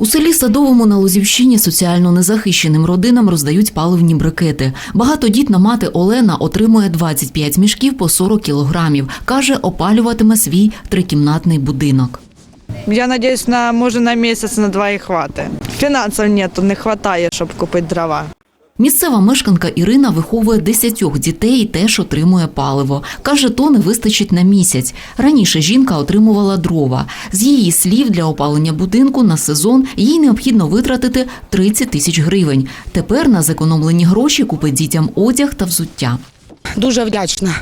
У селі Садовому на Лозівщині соціально незахищеним родинам роздають паливні брикети. Багатодітна мати Олена отримує 25 мішків по 40 кілограмів. Каже, опалюватиме свій трикімнатний будинок. Я надіюсь, на може на місяць, на два і хватить. Фінансів нету, не вистачає, щоб купити дрова. Місцева мешканка Ірина виховує десятьох дітей і теж отримує паливо. Каже, то не вистачить на місяць. Раніше жінка отримувала дрова. З її слів, для опалення будинку на сезон їй необхідно витратити 30 тисяч гривень. Тепер на зекономлені гроші купить дітям одяг та взуття. Дуже вдячна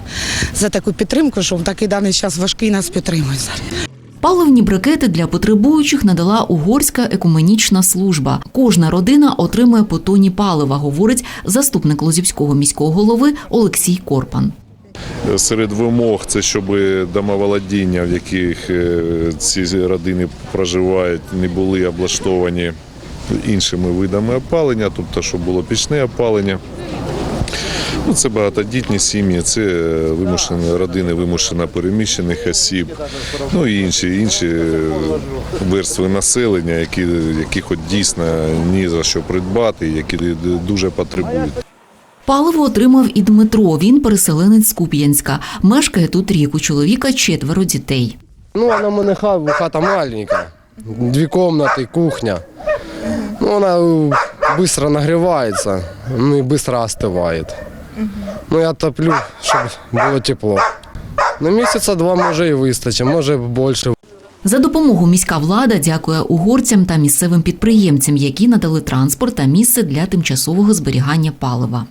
за таку підтримку, що в такий даний час важкий нас підтримують. Паливні брикети для потребуючих надала угорська екуменічна служба. Кожна родина отримує по тоні палива, говорить заступник Лозівського міського голови Олексій Корпан. Серед вимог це щоб домоволодіння, в яких е, ці родини проживають, не були облаштовані іншими видами опалення, тобто щоб було пічне опалення. Ну, це багатодітні сім'ї, це е, вимушені родини вимушено переміщених осіб, ну і інші, інші е, верстви населення, які, яких от дійсно ні за що придбати, які дуже потребують. Паливо отримав і Дмитро. Він переселенець з Куп'янська. Мешкає тут рік. У чоловіка четверо дітей. Ну, вона мене ха- хата маленька. Дві кімнати, кухня. Ну, вона швидко нагрівається, ну і швидко остиває. Ну, я топлю, щоб було тепло. На місяця два може і вистачить, може більше. За допомогу міська влада дякує угорцям та місцевим підприємцям, які надали транспорт та місце для тимчасового зберігання палива.